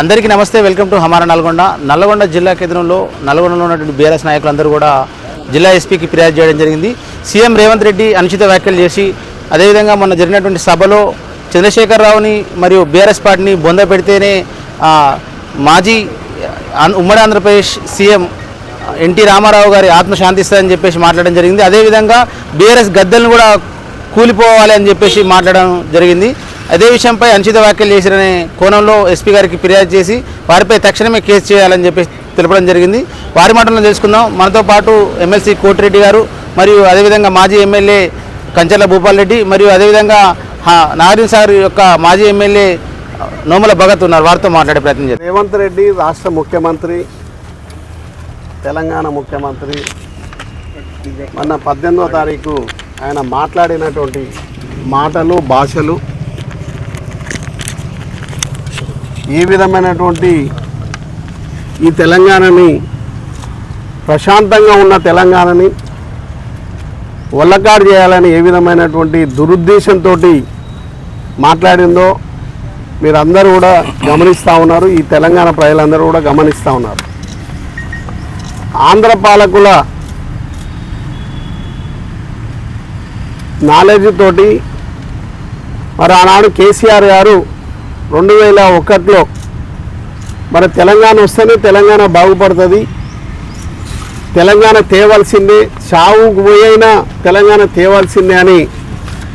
అందరికీ నమస్తే welcome to హమారా నల్గొండ. నల్గొండ జిల్లా కేంద్రంలో నల్గొండలో ఉన్నటువంటి బీఆర్ఎస్ నాయకులందరూ కూడా జిల్లా ఎస్పీకి ఫిర్యాదు చేయడం జరిగింది. సీఎం రేవంత్ రెడ్డి అనుచిత వ్యాఖ్యలు చేసి అదేవిధంగా మొన్న జరిగినటువంటి సభలో చంద్రశేఖరరావుని మరియు బీఆర్ఎస్ పార్టీని బొంద పెడితేనే మాజీ ఉమ్మడి ఆంధ్రప్రదేశ్ సీఎం ఎన్టీ రామారావు గారి ఆత్మ శాంతిస్తుందని చెప్పేసి మాట్లాడడం జరిగింది. అదేవిధంగా బీఆర్ఎస్ గద్దెలను కూడా కూలిపోవాలి అని చెప్పేసి మాట్లాడడం జరిగింది. అదే విషయంపై అనుచిత వ్యాఖ్యలు చేశారనే కోణంలో ఎస్పీ గారికి ఫిర్యాదు చేసి వారిపై తక్షణమే కేసు చేయాలని చెప్పేసి తెలపడం జరిగింది. వారి మాటలను తెలుసుకుందాం. మనతో పాటు ఎమ్మెల్సీ కోటిరెడ్డి గారు మరియు అదేవిధంగా మాజీ ఎమ్మెల్యే కంచర్ల భూపాల్ రెడ్డి మరియు అదేవిధంగా నారాయణ నాగార్జున సాగర్ యొక్క మాజీ ఎమ్మెల్యే నోముల భగత్ ఉన్నారు. వారితో మాట్లాడే ప్రయత్నం చేద్దాం. రేవంత్ రెడ్డి రాష్ట్ర ముఖ్యమంత్రి తెలంగాణ ముఖ్యమంత్రి. మొన్న పద్దెనిమిదో తారీఖు ఆయన మాట్లాడినటువంటి మాటలు భాషలు ఏ విధమైనటువంటి ఈ తెలంగాణని ప్రశాంతంగా ఉన్న తెలంగాణని ఒళ్ళకాడు చేయాలని ఏ విధమైనటువంటి దురుద్దేశంతో మాట్లాడిందో మీరందరూ కూడా గమనిస్తూ ఉన్నారు. ఈ తెలంగాణ ప్రజలందరూ కూడా గమనిస్తూ ఉన్నారు. ఆంధ్ర పాలకుల నాలెడ్జ్ తోటి మరి ఆనాడు కేసీఆర్ గారు రెండు వేల ఒకటిలో మరి తెలంగాణ వస్తేనే తెలంగాణ బాగుపడుతుంది. తెలంగాణ తేవాల్సిందే చావుకు పోయైనా తెలంగాణ తేవాల్సిందే అని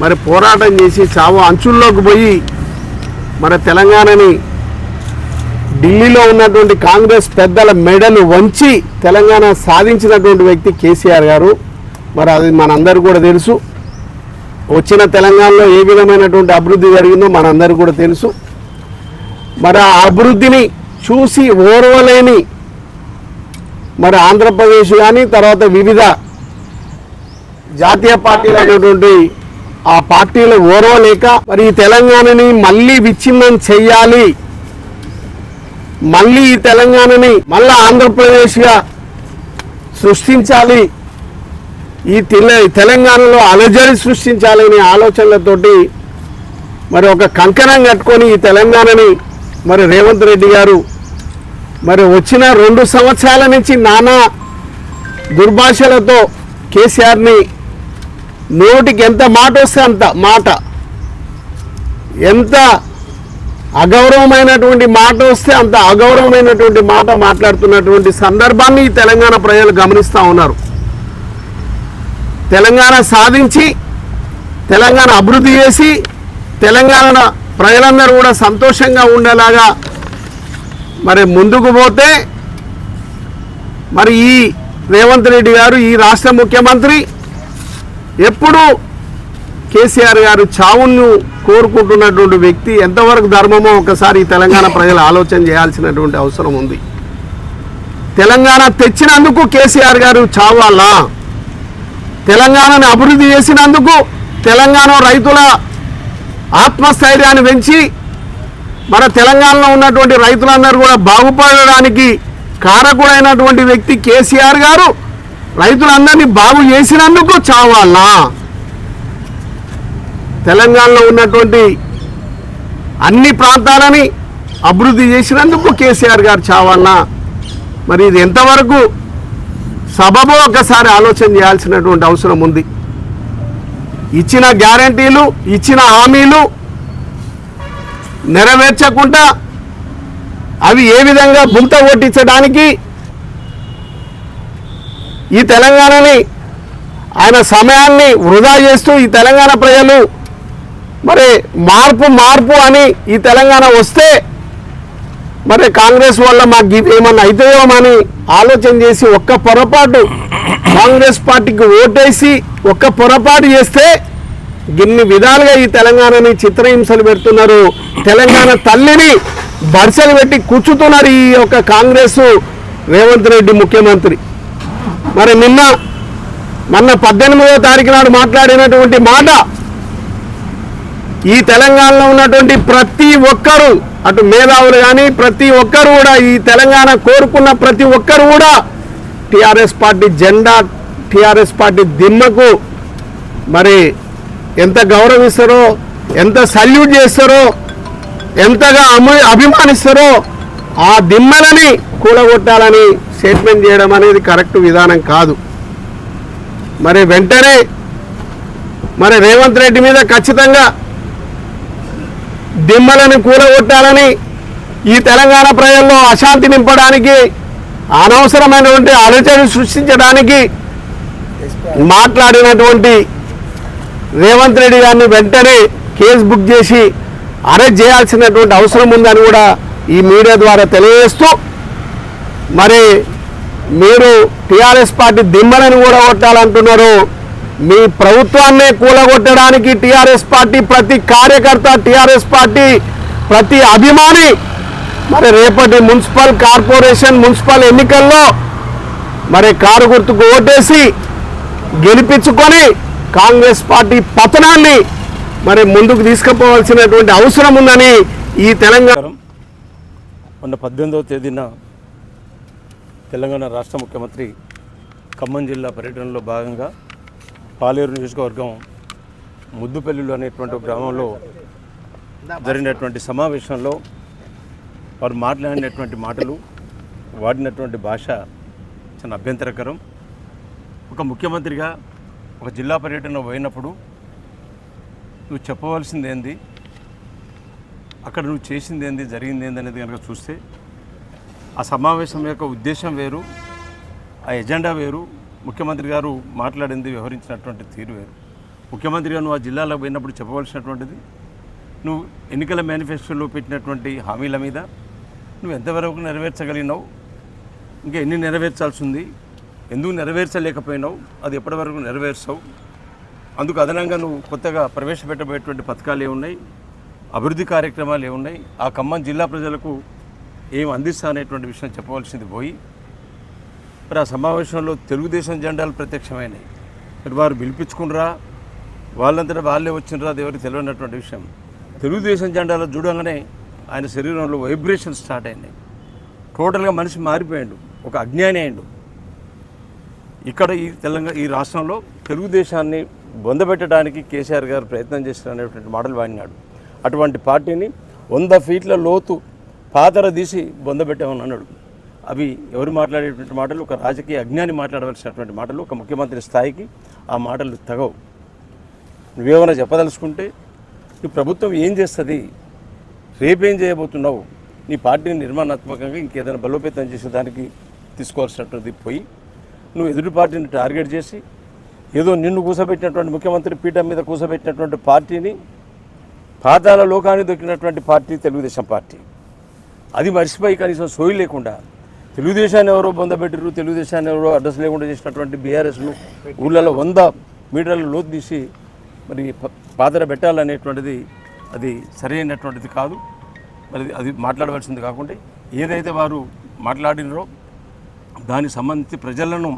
మరి పోరాటం చేసి చావు అంచుల్లోకి పోయి మన తెలంగాణని ఢిల్లీలో ఉన్నటువంటి కాంగ్రెస్ పెద్దల మెడలు వంచి తెలంగాణ సాధించినటువంటి వ్యక్తి కేసీఆర్ గారు. మరి అది మనందరూ కూడా తెలుసు. వచ్చిన తెలంగాణలో ఏ విధమైనటువంటి అభివృద్ధి జరిగిందో మనందరికీ కూడా తెలుసు. మరి ఆ అభివృద్ధిని చూసి ఓర్వలేని మరి ఆంధ్రప్రదేశ్ కానీ తర్వాత వివిధ జాతీయ పార్టీలు అనేటువంటి ఆ పార్టీలు ఓర్వలేక మరి ఈ తెలంగాణని మళ్ళీ విచ్ఛిన్నం చెయ్యాలి. మళ్ళీ ఈ తెలంగాణని మళ్ళా ఆంధ్రప్రదేశ్గా సృష్టించాలి. ఈ తెలంగాణలో అలజడి సృష్టించాలనే ఆలోచనలతోటి మరి ఒక కంకణం కట్టుకొని ఈ తెలంగాణని మరి రేవంత్ రెడ్డి గారు మరి వచ్చిన రెండు సంవత్సరాల నుంచి నానా దుర్భాషలతో కేసీఆర్ని నోటికి ఎంత మాట వస్తే అంత మాట. ఎంత అగౌరవమైనటువంటి మాట వస్తే అంత అగౌరవమైనటువంటి మాట మాట్లాడుతున్నటువంటి సందర్భాన్ని తెలంగాణ ప్రజలు గమనిస్తూ ఉన్నారు. తెలంగాణ సాధించి తెలంగాణ అభివృద్ధి చేసి తెలంగాణ ప్రజలందరూ కూడా సంతోషంగా ఉండేలాగా మరి ముందుకు పోతే మరి ఈ రేవంత్ రెడ్డి గారు ఈ రాష్ట్ర ముఖ్యమంత్రి ఎప్పుడు కేసీఆర్ గారు చావును కోరుకుంటున్నటువంటి వ్యక్తి ఎంతవరకు ధర్మమో ఒకసారి తెలంగాణ ప్రజలు ఆలోచన చేయాల్సినటువంటి అవసరం ఉంది. తెలంగాణ తెచ్చినందుకు కేసీఆర్ గారు చావాలా? తెలంగాణను అభివృద్ధి చేసినందుకు తెలంగాణ రైతుల ఆత్మస్థైర్యాన్ని పెంచి మన తెలంగాణలో ఉన్నటువంటి రైతులందరూ కూడా బాగుపడడానికి కారకుడైనటువంటి వ్యక్తి కేసీఆర్ గారు రైతులందరినీ బాగు చేసినందుకు చావాలా? తెలంగాణలో ఉన్నటువంటి అన్ని ప్రాంతాలని అభివృద్ధి చేసినందుకు కేసీఆర్ గారు చావాలా? మరి ఇది ఎంతవరకు సబబో ఒకసారి ఆలోచన చేయాల్సినటువంటి అవసరం ఉంది. ఇచ్చిన గ్యారంటీలు ఇచ్చిన హామీలు నెరవేర్చకుండా అవి ఏ విధంగా బుంత కొట్టించడానికి ఈ తెలంగాణని ఆయన సమయాన్ని వృధా చేస్తూ ఈ తెలంగాణ ప్రజలు మరి మార్పు మార్పు అని ఈ తెలంగాణ వస్తే మరి కాంగ్రెస్ వల్ల మాకు ఇవి ఏమన్నా అవుతాయోమని ఆలోచన చేసి ఒక్క పొరపాటు కాంగ్రెస్ పార్టీకి ఓటేసి ఒక్క పొరపాటు చేస్తే గిన్ని విధాలుగా ఈ తెలంగాణని చిత్రహింసలు పెడుతున్నారు. తెలంగాణ తల్లిని బర్సలు పెట్టి కూర్చుతున్నారు ఈ యొక్క కాంగ్రెస్ రేవంత్ రెడ్డి ముఖ్యమంత్రి. మరి నిన్న మొన్న పద్దెనిమిదో తారీఖు నాడు మాట్లాడినటువంటి మాట ఈ తెలంగాణలో ఉన్నటువంటి ప్రతి ఒక్కరు అటు మేధావులు కానీ ప్రతి ఒక్కరు కూడా ఈ తెలంగాణ కోరుకున్న ప్రతి ఒక్కరు కూడా టిఆర్ఎస్ పార్టీ జెండా టిఆర్ఎస్ పార్టీ దిమ్మకు మరి ఎంత గౌరవిస్తారో ఎంత సల్యూట్ చేస్తారో ఎంతగా అము అభిమానిస్తారో ఆ దిమ్మలని కూడగొట్టాలని స్టేట్మెంట్ చేయడం అనేది కరెక్ట్ విధానం కాదు. మరి వెంటనే మరి రేవంత్ రెడ్డి మీద ఖచ్చితంగా దిమ్మలను కూలగొట్టాలని ఈ తెలంగాణ ప్రజల్లో అశాంతి నింపడానికి అనవసరమైనటువంటి అలచడి సృష్టించడానికి మాట్లాడినటువంటి రేవంత్ రెడ్డి గారిని వెంటనే కేసు బుక్ చేసి అరెస్ట్ చేయాల్సినటువంటి అవసరం ఉందని కూడా ఈ మీడియా ద్వారా తెలియజేస్తూ మరి మీరు టీఆర్ఎస్ పార్టీ దిమ్మలను కూడా కొట్టాలంటున్నారు మీ ప్రభుత్వాన్నే కూలగొట్టడానికి టీఆర్ఎస్ పార్టీ ప్రతి కార్యకర్త టీఆర్ఎస్ పార్టీ ప్రతి అభిమాని మరి రేపటి మున్సిపల్ కార్పొరేషన్ మున్సిపల్ ఎన్నికల్లో మరి కారు గుర్తుకు ఓటేసి గెలిపించుకొని కాంగ్రెస్ పార్టీ పతనాన్ని మరి ముందుకు తీసుకుపోవాల్సినటువంటి అవసరం ఉందని ఈ తెలంగాణ మొన్న పద్దెనిమిదవ తేదీన తెలంగాణ రాష్ట్ర ముఖ్యమంత్రి ఖమ్మం జిల్లా పర్యటనలో భాగంగా పాలేరు నియోజకవర్గం ముద్దుపల్లిలో అనేటువంటి గ్రామంలో జరిగినటువంటి సమావేశంలో వారు మాట్లాడినటువంటి మాటలు వాడినటువంటి భాష చాలా అభ్యంతరకరం. ఒక ముఖ్యమంత్రిగా ఒక జిల్లా పర్యటన పోయినప్పుడు నువ్వు చెప్పవలసింది ఏంది అక్కడ నువ్వు చేసింది ఏంది జరిగింది ఏంది అనేది కనుక చూస్తే ఆ సమావేశం యొక్క ఉద్దేశం వేరు ఆ ఎజెండా వేరు ముఖ్యమంత్రి గారు మాట్లాడింది వ్యవహరించినటువంటి తీరు వేరు. ముఖ్యమంత్రిగా నువ్వు ఆ జిల్లాలో పోయినప్పుడు చెప్పవలసినటువంటిది నువ్వు ఎన్నికల మేనిఫెస్టోలో పెట్టినటువంటి హామీల మీద నువ్వు ఎంతవరకు నెరవేర్చగలిగినావు? ఇంకా ఎన్ని నెరవేర్చాల్సి ఉంది? ఎందుకు నెరవేర్చలేకపోయినావు? అది ఎప్పటివరకు నెరవేర్చావు? అందుకు అదనంగా నువ్వు కొత్తగా ప్రవేశపెట్టబోయేటువంటి పథకాలు ఏమున్నాయి? అభివృద్ధి కార్యక్రమాలు ఏమున్నాయి? ఆ ఖమ్మం జిల్లా ప్రజలకు ఏం అందిస్తా అనేటువంటి విషయం చెప్పవలసింది పోయి మరి ఆ సమావేశంలో తెలుగుదేశం జెండాలు ప్రత్యక్షమైనాయి. మరి వారు పిలిపించుకునరా వాళ్ళంతటా వాళ్ళే వచ్చినరా అది ఎవరికి తెలియనటువంటి విషయం. తెలుగుదేశం జెండాలో చూడంగానే ఆయన శరీరంలో వైబ్రేషన్ స్టార్ట్ అయినాయి. టోటల్గా మనిషి మారిపోయాడు. ఒక అజ్ఞాని అయిండు. ఇక్కడ ఈ తెలంగాణ ఈ రాష్ట్రంలో తెలుగుదేశాన్ని బొందబెట్టడానికి కేసీఆర్ గారు ప్రయత్నం చేసిన అనేటువంటి మాటలు వాడినాడు. అటువంటి పార్టీని వంద ఫీట్ల లోతు పాతర తీసి బొందబెట్టామని అన్నాడు. అవి ఎవరు మాట్లాడేటువంటి మాటలు? ఒక రాజకీయ అజ్ఞాని మాట్లాడవలసినటువంటి మాటలు ఒక ముఖ్యమంత్రి స్థాయికి ఆ మాటలు తగవు. నువ్వేమైనా చెప్పదలుచుకుంటే నీ ప్రభుత్వం ఏం చేస్తుంది? రేపేం చేయబోతున్నావు? నీ పార్టీని నిర్మాణాత్మకంగా ఇంకేదైనా బలోపేతం చేసేదానికి తీసుకోవాల్సినటువంటి పోయి నువ్వు ఎదుటి పార్టీని టార్గెట్ చేసి ఏదో నిన్ను కూసబెట్టినటువంటి ముఖ్యమంత్రి పీఠం మీద కూసబెట్టినటువంటి పార్టీని పాతాల లోకానికి దొరికినటువంటి పార్టీ తెలుగుదేశం పార్టీ. అది మర్చిపోయి కనీసం సోయి లేకుండా తెలుగుదేశాన్ని ఎవరో బొందబెట్టరు తెలుగుదేశాన్ని ఎవరో అడ్రస్ లేకుండా చేసినటువంటి బీఆర్ఎస్ను ఊళ్ళలో వంద మీటర్లు లోతు తీసి మరి పాదర పెట్టాలనేటువంటిది అది సరైనటువంటిది కాదు. మరి అది మాట్లాడవలసింది కాకుండా ఏదైతే వారు మాట్లాడినరో దానికి సంబంధించి ప్రజలను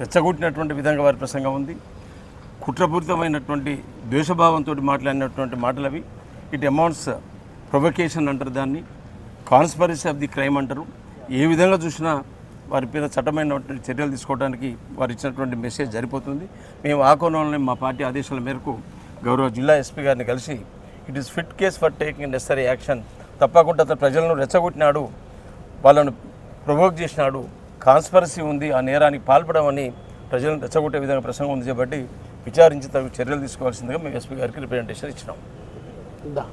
రెచ్చగొట్టినటువంటి విధంగా వారి ప్రసంగం ఉంది. కుట్రపూరితమైనటువంటి ద్వేషభావంతో మాట్లాడినటువంటి మాటలు అవి ఇట్ అమౌంట్స్ ప్రొవకేషన్ అంటారు దాన్ని. కాన్స్పరసీ ఆఫ్ ది క్రైమ్ అంటారు. ఏ విధంగా చూసినా వారి మీద చట్టమైనటువంటి చర్యలు తీసుకోవడానికి వారు ఇచ్చినటువంటి మెసేజ్ సరిపోతుంది. మేము ఆ కోణంలో మా పార్టీ ఆదేశాల మేరకు గౌరవ జిల్లా ఎస్పీ గారిని కలిసి it is fit case for taking necessary action. తప్పకుండా అతను ప్రజలను రెచ్చగొట్టినాడు వాళ్ళను ప్రొవోక్ చేసినాడు కాన్స్పరసీ ఉంది ఆ నేరానికి పాల్పడమని ప్రజలను రెచ్చగొట్టే విధంగా ప్రసంగం ఉంది కాబట్టి విచారించి తగు చర్యలు తీసుకోవాల్సిందిగా మేము ఎస్పీ గారికి రిప్రజెంటేషన్ ఇచ్చినాం. కొద్దిగా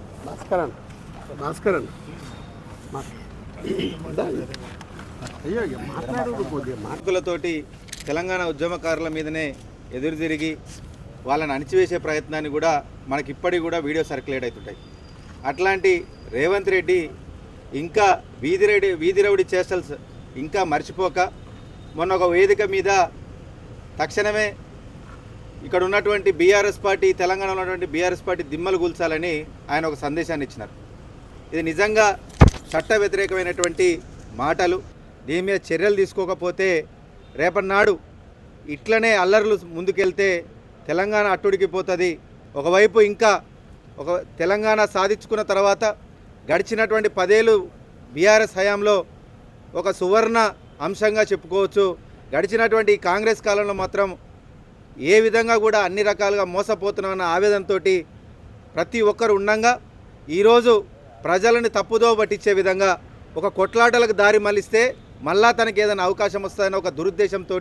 మా- మార్కులతోటి తెలంగాణ ఉద్యమకారుల మీదనే ఎదురు తిరిగి వాళ్ళని అణిచివేసే ప్రయత్నాన్ని కూడా మనకి ఇప్పటికి కూడా వీడియో సర్క్యులేట్ అవుతుంటాయి. అట్లాంటి రేవంత్ రెడ్డి ఇంకా వీధి రెడ్డి వీధి రౌడి చేష్టల్స్ ఇంకా మర్చిపోక మొన్న ఒక వేదిక మీద తక్షణమే ఇక్కడ ఉన్నటువంటి బీఆర్ఎస్ పార్టీ తెలంగాణలో ఉన్నటువంటి బీఆర్ఎస్ పార్టీ దిమ్మలు కూల్చాలని ఆయన ఒక సందేశాన్ని ఇచ్చినారు. ఇది నిజంగా చట్ట వ్యతిరేకమైనటువంటి మాటలు. దీని మీద చర్యలు తీసుకోకపోతే రేపటి ఇట్లనే అల్లర్లు ముందుకెళ్తే తెలంగాణ అట్టుడికి పోతుంది. ఒకవైపు ఇంకా ఒక తెలంగాణ సాధించుకున్న తర్వాత గడిచినటువంటి పదేళ్ళు బీఆర్ఎస్ హయాంలో ఒక సువర్ణ అంశంగా చెప్పుకోవచ్చు. గడిచినటువంటి ఈ కాంగ్రెస్ కాలంలో మాత్రం ఏ విధంగా కూడా అన్ని రకాలుగా మోసపోతున్నామన్న ఆవేదనతో ప్రతి ఒక్కరు ఉండంగా ఈరోజు ప్రజలని తప్పుదో పట్టించే విధంగా ఒక కొట్లాటలకు దారి మళ్ళిస్తే మళ్ళా తనకి ఏదైనా అవకాశం వస్తుందన్న ఒక దురుద్దేశంతో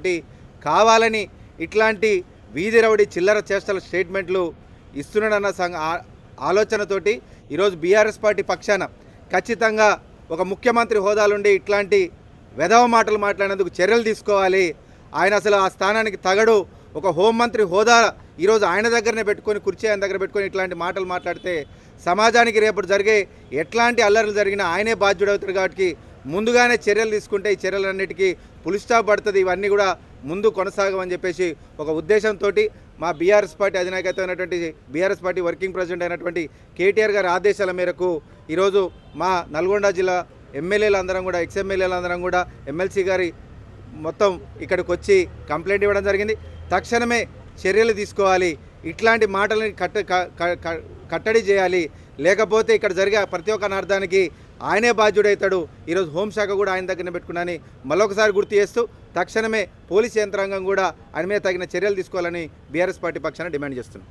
కావాలని ఇట్లాంటి వీధి రౌడీ చిల్లర చేష్టల స్టేట్మెంట్లు ఇస్తున్నాడన్న సంగ ఆలోచనతోటి ఈరోజు బీఆర్ఎస్ పార్టీ పక్షాన ఖచ్చితంగా ఒక ముఖ్యమంత్రి హోదాలుండి ఇట్లాంటి వెధవ మాటలు మాట్లాడేందుకు చర్యలు తీసుకోవాలి. ఆయన అసలు ఆ స్థానానికి తగడు. ఒక హోంమంత్రి హోదా ఈరోజు ఆయన దగ్గరనే పెట్టుకొని కుర్చీ ఆయన దగ్గర పెట్టుకొని ఇట్లాంటి మాటలు మాట్లాడితే సమాజానికి రేపు జరిగే ఎట్లాంటి అల్లర్లు జరిగినా ఆయనే బాధ్యుడవుతాడు కాబట్టి ముందుగానే చర్యలు తీసుకుంటే ఈ చర్యలన్నిటికీ పులిస్టాప్ పడుతుంది. ఇవన్నీ కూడా ముందు కొనసాగమని చెప్పేసి ఒక ఉద్దేశంతో మా బీఆర్ఎస్ పార్టీ అధినాయకత అయినటువంటి బీఆర్ఎస్ పార్టీ వర్కింగ్ ప్రెసిడెంట్ అయినటువంటి కేటీఆర్ గారి ఆదేశాల మేరకు ఈరోజు మా నల్గొండ జిల్లా ఎమ్మెల్యేలు అందరం కూడా ఎక్స్ఎమ్మెల్యేలు అందరం కూడా ఎమ్మెల్సీ గారి మొత్తం ఇక్కడికి వచ్చి కంప్లైంట్ ఇవ్వడం జరిగింది. తక్షణమే చర్యలు తీసుకోవాలి. ఇట్లాంటి మాటలని కట్ట కట్టడి చేయాలి. లేకపోతే ఇక్కడ జరిగే ప్రతి ఒక్క అనార్థానికి ఆయనే బాధ్యుడవుతాడు ఈరోజు హోంశాఖ కూడా ఆయన దగ్గరనే పెట్టుకున్నాని మరొకసారి గుర్తు చేస్తూ తక్షణమే పోలీస్ యంత్రాంగం కూడా ఆయన మీద తగిన చర్యలు తీసుకోవాలని బీఆర్ఎస్ పార్టీ పక్షాన డిమాండ్ చేస్తున్నాం.